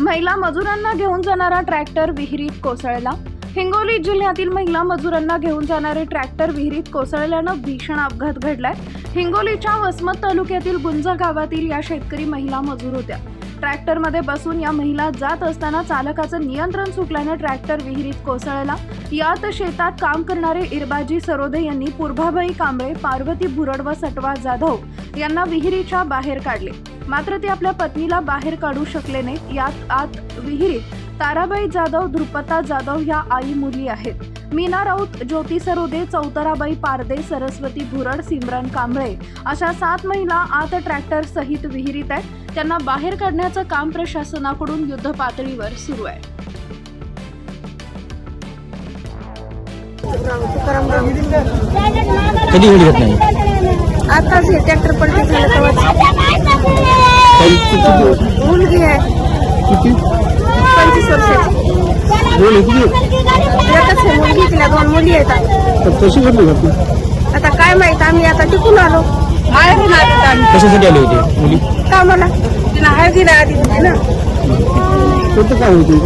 महिला मजुरांना घेऊन जाणारा ट्रॅक्टर विहिरीत कोसळला. हिंगोली जिल्ह्यातील महिला मजुरांना घेऊन जाणारे ट्रॅक्टर विहिरीत कोसळल्यानं भीषण अपघात घडलाय. हिंगोलीच्या वसमत तालुक्यातील गुंज गावातील या शेतकरी महिला मजूर होत्या. ट्रॅक्टरमध्ये बसून या महिला जात असताना चालकाचं नियंत्रण सुटल्यानं ट्रॅक्टर विहिरीत कोसळला. यात शेतात काम करणारे इरबाजी सरोदे यांनी पूर्भाबाई कांबळे पार्वती भुरड व सटवा जाधव यांना विहिरीच्या बाहेर काढले. मात्र ते आपल्या पत्नीला बाहेर काढू शकले नाहीत. यात आत विहिरीत ताराबाई जाधव ध्रुपता जाधव ह्या आई मुली आहेत. मीना राऊत ज्योती सरोदे चौतराबाई पारदे सरस्वती भुरड सिमरन कांबळे अशा सात महिला आत ट्रॅक्टर सहित विहिरीत आहेत. त्यांना बाहेर काढण्याचं काम प्रशासनाकडून युद्ध पातळीवर सुरू आहे. कधी घडली घटना ही? आताच हे ट्रॅक्टर पलटी झालं तेव्हाच काही किती दिवस मुलगी आहे. किती? पंचवीस वर्षाची. दोन आहे किती? एकच आहे मुलगी तिला दोन मुली आहेत तर कशी घडली घटना? आता काय माहीत आम्ही आता टिकून आलो. बाहेरून आलो आम्ही. कशासाठी आले होते मुली? कामाला. तिला हळदीला आधी होती ना? कोणतं काम होते?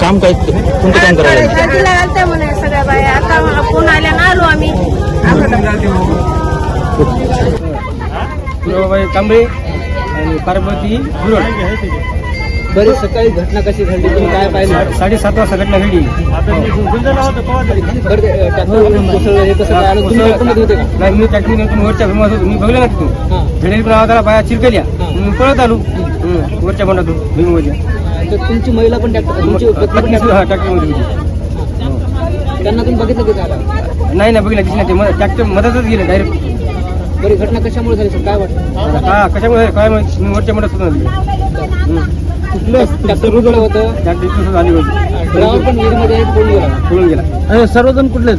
काम काय? कोणतं काम करायला हळदीला आलत्या म्हणे सगळ्या बाया. आता आम्हाला फोन आल्या ना आलो आम्ही. फुलबाई कांबळे आणि पार्वती गुरड बरी सकाळी घटना कशी घडली? तुम्ही काय पाहिलं? साडेसात वाजता घटना घडली. हे कसं काय आलं? तुम्ही ट्रॅक्टरमध्ये होते का? नाही मी ट्रॅक्टर नेऊन वरच्या भीमात होतो मी बघलं ना तिथून हां. झडेल पण आवाजाला बाया चिरकल्या. मी पळत आलो. वरच्या बंडातून भीममध्ये तर तुमची महिला पण ट्रॅक्टर तुमची पत्नी पण पत्नी tractor- हा ट्रॅक्टरमध्ये होती. त्यांना तुम्ही बघितलं की? काय नाही नाही बघितलं दिसलं ते ट्रॅक्टर मधातच गेलं डायरेक्ट बरी घटना कशामुळे झाली सर? काय वाटतं? हा कशामुळे काय माहिती? मी वरच्या बंडात सुद्धा रुजलं होतं? आली होती. ड्रायव्हर पण पळून गेला? पळून गेला? सर्वजण कुठले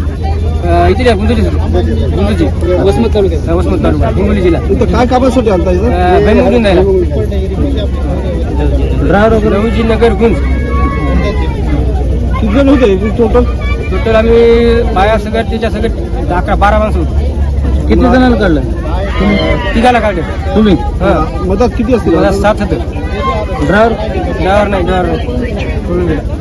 इथे गुंदुजी गुंदुजी वसमत तालुक्यात. वसमत तालुका. हिंगोली जिल्हा. काय कामासाठी आणता इथं? बेंगळूरून जायला. ड्रायव्हर वगैरे रघुजी नगर गुंज. किती जण होते? टोटल? टोटल आम्ही बाया सगळं त्याच्या सगळं अकरा बारा माणसं होतो. किती जणांना काढलं? तिघाला काढले. तुम्ही? हा. मदत किती असतील मला सात होतं. ड्रायव्हर? ड्रायव्हर नाही ड्रायव्हर.